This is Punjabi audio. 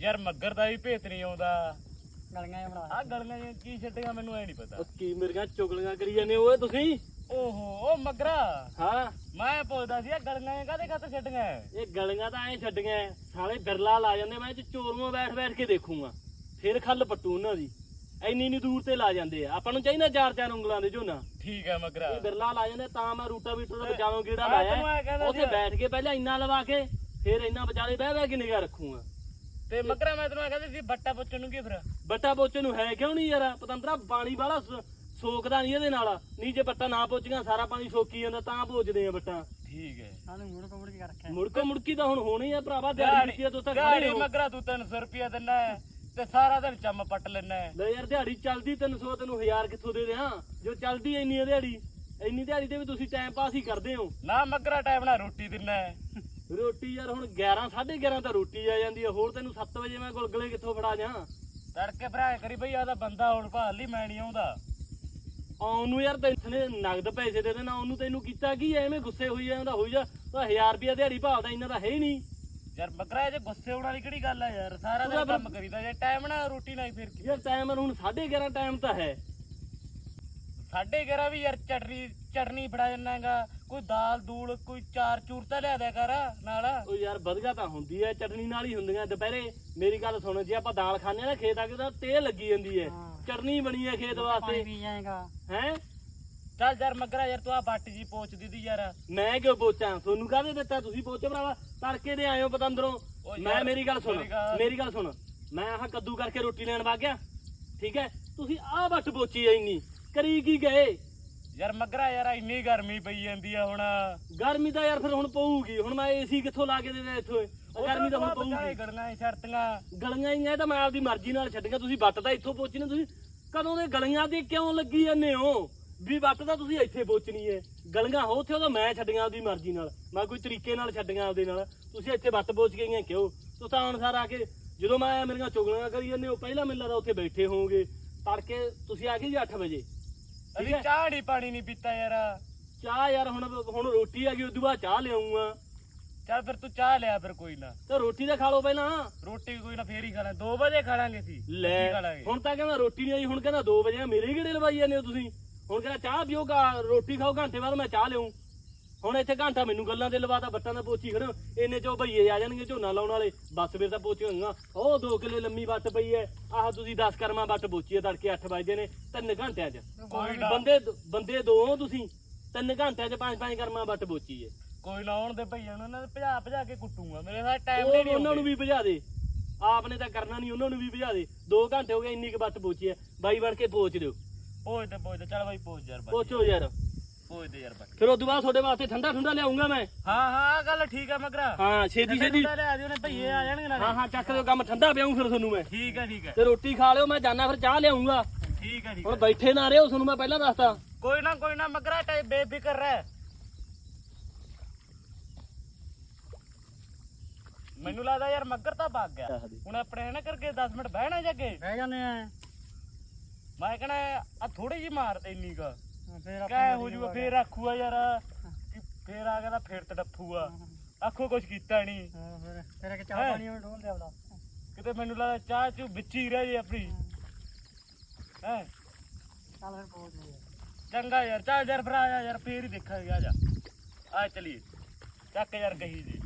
ਯਾਰ ਮੱਗਰ ਦਾ ਵੀ ਭੇਤ ਨਹੀਂ ਆਉਂਦਾ। ਗਲੀਆਂ ਬਣਾ ਆ ਗਲੀਆਂ ਜਿਹੀਆਂ ਕੀ ਛੱਡੇਗਾ ਮੈਨੂੰ ਐ ਨਹੀਂ ਪਤਾ। ਉਹ ਕੀ ਮੇਰੀਆਂ ਚੁਗਲੀਆਂ ਕਰੀ ਜਾਂਦੇ ਓਏ ਤੁਸੀਂ? ਓਹੋ ਓ ਮੱਗਰਾ। ਹਾਂ। ਮੈਂ ਪੁੱਛਦਾ ਸੀ ਆ ਗਲੀਆਂ ਕਾਦੇ ਕਾਤੇ ਛੱਡੀਆਂ ਇਹ ਗਲੀਆਂ ਤਾਂ ਐ ਛੱਡੀਆਂ ਐ। ਸਾਲੇ ਬਿਰਲਾ ਲਾ ਜਾਂਦੇ ਮੈਂ ਇਹ 'ਚ ਚੋਰੂਆਂ ਬੈਠ ਬੈਠ ਕੇ ਦੇਖੂਗਾ। ਫਿਰ ਖੱਲ ਪੱਟੂ ਉਹਨਾਂ ਦੀ। ਇੰਨੀ ਇੰਨੀ ਦੂਰ ਤੇ ਲਾ ਜਾਂਦੇ ਆ। ਆਪਾਂ ਨੂੰ ਚਾਹੀਦਾ ਚਾਰ ਚਾਰ ਉਂਗਲਾਂ ਦੇ ਝੋਨਾ। ਠੀਕ ਹੈ ਮੱਗਰਾ। ਇਹ ਬਿਰਲਾ ਲਾ ਜਾਂਦੇ ਤਾਂ ਮੈਂ ਰੂਟਾ ਵੀਟਰ ਦਾ ਬਚਾਵਾਂ ਤੈਨੂੰ ਐਂ ਲਾਇਆ ਕਹਿੰਦਾ ਉੱਥੇ। ਬੈਠ ਕੇ ਪਹਿਲਾਂ ਇੰਨਾ ਲਵਾ ਕੇ ਫਿਰ ਇੰਨਾ ਵਿਚਾਲੇ ਬਹਿ ਬਹਿ ਕੇ ਨਿਗਾਹ ਰੱਖੂਗਾ। ਤੇ ਮੱਗਰਾ ਮੈਂ ਤੈਨੂੰ ਕਹਿੰਦਾ ਸੀ ਬੱਟਾ ਪੁੱਛਣ ਨੂੰ ਕੀ ਫਿਰ? ਬੱਟਾ ਪੋਚੇ ਨੂੰ ਹੈ ਕਿਉਂ ਨਹੀਂ ਯਾਰ? ਪਤੰਦਰਾ ਪਾਣੀ ਵਾਲਾ ਸੋਕਦਾ ਨਹੀਂ ਇਹਦੇ ਨਾਲ। ਨਹੀਂ ਜੇ ਬੱਟਾ ਨਾ ਪੋਚੀਆਂ ਸਾਰਾ ਪਾਣੀ ਸੋਕੀ ਜਾਂਦਾ ਤਾਂ ਪੋਚਦੇ ਆ ਬੱਟਾ ਠੀਕ ਹੈ। ਸਾਨੂੰ ਮੁੜ ਕੇ ਰੱਖਿਆ ਮੁੜਕੋ ਮੁੜਕੀ ਤਾਂ ਹੁਣ ਹੋਣੀ ਆ ਭਰਾਵਾ ਦਿਹਾੜੀ ਕੀਤੀ ਆ ਤੂੰ ਤਾਂ ਖੜੇ ਗਾੜੀ ਹੋ ਮੱਗਰਾ ਤੂੰ 300 ਰੁਪਿਆ ਦਿੰਨਾ ਹੈ ਤੇ ਸਾਰਾ ਦਿਨ ਚੰਮ ਪੱਟ ਲੈਣਾ ਹੈ। ਲੈ ਯਾਰ ਦਿਹਾੜੀ ਚੱਲਦੀ 300 ਤੈਨੂੰ 1000 ਕਿੱਥੋਂ ਦੇ ਦਿਆਂ? ਜੋ ਚੱਲਦੀ ਇੰਨੀ ਆ ਦਿਹਾੜੀ। ਇੰਨੀ ਦਿਹਾੜੀ ਤੇ ਵੀ ਤੁਸੀਂ ਟਾਈਮ ਪਾਸ ਹੀ ਕਰਦੇ ਹੋ। ਨਾ ਮੱਗਰਾ ਟਾਈਮ ਨਾਲ ਰੋਟੀ ਦਿੰਨਾ ਹੈ। ਰੋਟੀ ਯਾਰ ਹੁਣ 11 11:30 ਤਾਂ ਰੋਟੀ ਆ ਜਾਂਦੀ ਆ ਹੋਰ ਤੈਨੂੰ 7 ਵਜੇ ਮੈਂ ਗੁਲਗਲੇ ਕਿੱਥੋਂ ਫੜਾ ਜਾ ਤੜਕੇ ਭਰਾ ਕਰੀ ਬਈ ਆਦਾ ਬੰਦਾ ਹੁਣ ਭਾਲ ਲਈ ਮੈਂ ਨਹੀਂ ਆਉਂਦਾ। ਆਉਣ ਨੂੰ ਯਾਰ ਤੈਨੂੰ ਨੇ ਨਗਦ ਪੈਸੇ ਦੇ ਦੇਣਾ ਉਹਨੂੰ ਤੈਨੂੰ ਕੀਤਾ ਕੀ ਐਵੇਂ ਗੁੱਸੇ ਹੋਈ ਜਾਂਦਾ ਹੋਈ ਜਾ ਤਾਂ 1000 ਰੁਪਿਆ ਦਿਹਾੜੀ ਭਾਲਦਾ ਇੰਨਾ ਤਾਂ ਹੈ ਹੀ ਨਹੀਂ। ਯਾਰ ਮੱਗਰਾ ਇਹ ਗੁੱਸੇ ਹੋਣ ਵਾਲੀ ਕਿਹੜੀ ਗੱਲ ਆ ਯਾਰ? ਸਾਰਾ ਦਿਨ ਕੰਮ ਕਰੀਦਾ ਜੇ ਟਾਈਮ ਨਾਲ ਰੋਟੀ ਨਾਲ ਫਿਰ ਕੀ? ਯਾਰ ਟਾਈਮ ਹੁਣ 11:30 ਟਾਈਮ ਤਾਂ ਹੈ। ਸਾਢੇ ਗਿਆਰਾਂ ਵੀ ਯਾਰ ਚਟਨੀ ਚਟਨੀ ਫੜਾ ਜੰਨਾ ਹੈਗਾ। ਕੋਈ ਦਾਲ ਦੂਲ ਕੋਈ ਚਾਰ ਚੂਰ ਤਾਂ ਲਿਆ ਦਿਆ ਕਰ ਨਾਲ। ਉਹ ਯਾਰ ਵਧਗਾ ਤਾਂ ਹੁੰਦੀ ਐ ਚਟਨੀ ਨਾਲ ਹੀ ਹੁੰਦੀਆਂ ਦੁਪਹਿਰੇ। ਮੇਰੀ ਗੱਲ ਸੁਣ ਜੇ ਆਪਾਂ ਦਾਲ ਆ ਨਾ ਖੇਤ ਆ ਕੇ ਤਾਂ ਤੇਲ ਲੱਗੀ ਜਾਂਦੀ ਐ। ਹਾਂ। ਚਟਨੀ ਬਣੀ ਐ ਖੇਤ ਪਾਣੀ ਵਾਸਤੇ। ਪੀ ਜਾਏਗਾ। ਹੈ? ਚੱਲ ਯਾਰ ਮੱਗਰਾ ਯਾਰ ਤੂੰ ਆ ਬੱਟ ਜੀ ਪੋਚ ਦਿੱਦੀ ਯਾਰ। ਮੈਂ ਕਿਉਂ ਪੋਚਾਂ? ਤੁਹਾਨੂੰ ਕਾਹਦੇ ਦਿੱਤਾ ਤੁਸੀਂ ਪੋਚੇ ਭਰਾਵਾ? ਤੜਕੇ ਦੇ ਆਇਓ ਪਤੰਦਰੋਂ। ਮੈਂ ਯਾਰ, ਮੇਰੀ ਗੱਲ ਸੁਣ ਮੇਰੀ ਗੱਲ- ਮੇਰੀ ਗੱਲ ਸੁਣ। ਮੈਂ ਆਹ ਕੱਦੂ ਕਰਕੇ ਰੋਟੀ ਲੈਣ ਵਗ ਗਿਆ। ਠੀਕ ਹੈ ਤੁਸੀਂ ਆਹ ਵੱਟ ਪੋਚੀ ਐ ਇੰਨੀ। ਕਰੀ ਕੀ ਗਏ? ਯਾਰ ਮੱਗਰਾ ਯਾਰ ਇੰਨੀ ਗਰਮੀ ਪਈ ਜਾਂਦੀ ਆ ਹੁਣ। ਗਰਮੀ ਤਾਂ ਯਾਰ ਫਿਰ ਹੁਣ ਪਊਗੀ। ਹੁਣ ਮੈਂ ਏਸੀ ਕਿੱਥੋਂ ਲਾ ਕੇ ਦੇ ਦੇ ਇੱਥੋਂ? ਉਹ ਗਰਮੀ ਤਾਂ ਹੁਣ ਪਊਗੀ। ਗੜਨਾ ਸ਼ਰਤੀਆਂ। ਗਲੀਆਂ ਹੀ ਐ ਤਾਂ ਮੈਂ ਆਪਦੀ ਮਰਜ਼ੀ ਨਾਲ ਛੱਡੀਆਂ ਤੁਸੀਂ ਵੱਟ ਤਾਂ ਇੱਥੋਂ ਨੇ ਤੁਸੀਂ ਕਦੋਂ ਦੇ ਗਲੀਆਂ ਤੇ ਕਿਉਂ ਲੱਗੀ ਜਾਂਦੇ ਹੋ? ਵੀ ਵੱਟ ਤਾਂ ਤੁਸੀਂ ਇੱਥੇ ਪੋਚਣੀ ਐ ਗਲੀਆਂ ਹੋ ਉੱਥੇ ਉਹ ਤਾਂ ਮੈਂ ਛੱਡੀਆਂ ਆਪਦੀ ਮਰਜ਼ੀ ਨਾਲ। ਮੈਂ ਕੋਈ ਤਰੀਕੇ ਨਾਲ ਛੱਡੀਆਂ ਆਪਦੇ ਨਾਲ। ਤੁਸੀਂ ਇੱਥੇ ਵੱਟ ਪੋਚ ਗਈਆਂ ਕਿਉਂ? ਤੁਸੀਂ ਤਾਂ ਅਨਸਾਰ ਆ ਕੇ ਜਦੋਂ ਮੈਂ ਮੇਰੀਆਂ ਚੁਗਲੀਆਂ ਕਰੀ ਜਾਂਦੇ ਹੋ ਪਹਿਲਾਂ ਮੈਨੂੰ ਲੱਗਦਾ ਉੱਥੇ ਬੈਠੇ ਹੋਵੋਗੇ। ਤੜਕੇ ਤੁਸੀਂ ਆ ਗਏ ਜੀ 8 ਵਜੇ। ਅਭੀ ਚਾਹ ਨਹੀਂ ਪਾਣੀ ਨਹੀਂ ਪੀਤਾ ਯਾਰ। ਚਾਹ ਯਾਰ ਹੁਣ ਹੁਣ ਰੋਟੀ ਆ ਗਈ ਉਦੋਂ ਬਾਅਦ ਚਾਹ ਲਿਆਉਂਗਾ। ਚੱਲ ਫਿਰ ਤੂੰ ਚਾਹ ਲਿਆ ਫਿਰ ਕੋਈ ਨਾ। ਤਾਂ ਰੋਟੀ ਤਾਂ ਖਾ ਲਓ ਪਹਿਲਾਂ। ਰੋਟੀ ਕੋਈ ਨਾ ਫੇਰ ਹੀ ਖਾ ਲਾਂ 2 ਵਜੇ ਖਾ ਲਾਂਗੇ ਸੀ ਕੀ ਲੈ ਖਾ ਲਾਂਗੇ। ਹੁਣ ਤਾਂ ਕਹਿੰਦਾ ਰੋਟੀ ਨਹੀਂ ਆਈ ਹੁਣ ਕਹਿੰਦਾ 2 ਵਜੇ ਮੇਰੇ ਕਿਹੜੇ ਲਵਾਈ ਜਾਂਦੇ ਹੋ ਤੁਸੀਂ। ਹੁਣ ਕਹਿੰਦਾ ਚਾਹ ਪੀਓ ਗਾ ਰੋਟੀ ਖਾਓ ਘੰਟੇ ਬਾਅਦ ਮੈਂ ਚਾਹ ਲਿਆਉਂ ਹੁਣ ਇੱਥੇ ਘੰਟਾ ਮੈਨੂੰ ਗੱਲਾਂ ਤੇ ਲਵਾਤਾ ਬੱਟਾਂ ਦਾ ਪੋਚੀ ਖੜੋ ਇੰਨੇ ਚੋਂ ਭਈਏ ਆ ਜਾਣਗੇ ਝੋਨਾ ਲਾਉਣ ਵਾਲੇ। ਬਸ ਫਿਰ ਤਾਂ ਪੋਚੇ ਹੋਣਗਾ ਉਹ 2 ਕਿੱਲੇ ਲੰਮੀ ਵੱਟ ਪਈ ਐ। ਆਹ ਤੁਸੀਂ 10 ਕਰਮਾ ਵੱਟ ਪੋਚੀ ਐ ਤੜਕੇ 8 ਵਜੇ ਨੇ ਤਿੰਨ ਘੰਟਿਆਂ 'ਚ। ਬੰਦੇ ਬੰਦੇ ਦੋ ਹੋ ਤੁਸੀਂ। ਤਿੰਨ ਘੰਟਿਆਂ 'ਚ ਪੰਜ ਪੰਜ ਕਰਮਾ ਵੱਟ ਪੋਚੀ ਐ। ਕੋਈ ਨਾ ਆਉਣ ਦੇ ਭਈਆਂ ਨੂੰ ਇਹਨਾਂ ਦੇ ਭਜਾ ਭਜਾ ਕੇ ਕੁੱਟੂਗਾ। ਮੇਰੇ ਸਾਹ ਟਾਈਮ ਨਹੀਂ ਉਹਨਾਂ ਨੂੰ ਵੀ ਭਜਾ ਦੇ। ਆਪ ਨੇ ਤਾਂ ਕਰਨਾ ਨਹੀਂ ਉਹਨਾਂ ਨੂੰ ਵੀ ਭਜਾ ਦੇ। 2 ਘੰਟੇ ਹੋ ਗਏ ਇੰਨੀ ਕੁ ਵੱਟ ਪੋਚੀ ਐ। ਬਾਈ ਬਣ ਕੇ ਪੋਚ ਦਿਓ। ਪੋਜ ਤੇ ਤੇ ਚੱਲ ਬਾਈ ਪੋਜ ਯਾਰ ਪੋਚੋ ਯਾਰ। ਦੇ ਯਾਰ ਫਿਰ ਉਦੋਂ ਬਾਅਦ ਤੁਹਾਡੇ ਵਾਸਤੇ ਠੰਡਾ ਠੰਡਾ ਲਿਆਉਂਗਾ ਮੈਂ। ਹਾਂ ਹਾਂ ਗੱਲ ਠੀਕ ਆ ਮਗਰਾ। ਹਾਂ ਛੇਤੀ ਛੇਤੀ। ਲੈ ਦਿਓ ਨੇ ਭਈਏ ਆ ਜਾਣਗੇ ਨਾਲੇ। ਹਾਂ ਹਾਂ ਚੱਕ ਦਿਓ ਕੰਮ ਠੰਡਾ ਪਿਆਉਂ ਫਿਰ ਤੁਹਾਨੂੰ ਮੈਂ। ਠੀਕ ਆ ਠੀਕ ਆ। ਤੇ ਰੋਟੀ ਖਾ ਲਿਓ ਮੈਂ ਜਾਣਾ ਫਿਰ ਚਾਹ ਲਿਆਉਂਗਾ। ਠੀਕ ਆ ਠੀਕ ਹੁਣ ਆ ਬੈਠੇ ਨਾ ਰਹੋ ਤੁਹਾਨੂੰ ਮੈਂ ਪਹਿਲਾਂ ਦੱਸਤਾ। ਕੋਈ ਨਾ ਕੋਈ ਨਾ ਮਗਰਾ ਟਾਈ ਬੇਫਿਕਰ ਰਹਿ। ਮੈਨੂੰ ਲੱਗਦਾ ਯਾਰ ਮੱਗਰ ਤਾਂ ਭੱਗ ਗਿਆ। ਹੁਣ ਆਪਣੇ ਹੈ ਨਾ ਕਰਕੇ 10 ਮਿੰਟ ਬਹਿਣਾ ਜੱਗੇ ਬਹਿ ਜਾਂਦੇ ਆ। ਮੈਂ ਕਹਣਾ ਆ ਥੋੜੀ ਜੀ ਮਾਰ ਤੇ ਇੰਨੀ ਕ। ਫੇਰ ਕਹਿ ਹੋ ਜੂਗਾ ਫੇਰ ਆਖੂਗਾ ਯਾਰ। ਕਿ ਫੇਰ ਆ ਗਿਆ ਤਾਂ ਫੇਰ ਤੜਫੂਗਾ ਆਖੋ ਕੁਛ ਕੀਤਾ ਨਹੀਂ ਫਿਰ ਫਿਰ ਕਿ ਚਾਹ ਹੈਂ? ਪਾਣੀ ਵਿੱਚ ਡੋਲ ਦੇ ਆਪਦਾ। ਕਿਤੇ ਮੈਨੂੰ ਲੱਗਦਾ ਚਾਹ ਚੂ ਵਿੱਚ ਹੀ ਰਹਿ ਜੇ ਆਪਣੀ। ਹੈ। ਚੱਲ ਫਿਰ ਪਹੁੰਚ ਗਏ ਚੰਗਾ ਯਾਰ ਚੱਲ ਯਾਰ ਫਿਰ ਆ ਜਾ ਯਾਰ ਫੇਰ ਹੀ ਦੇਖਾਂਗੇ ਆ ਜਾ। ਆ ਚਲੀਏ। ਚੱਕ ਯਾਰ ਗਈ ਜੀ।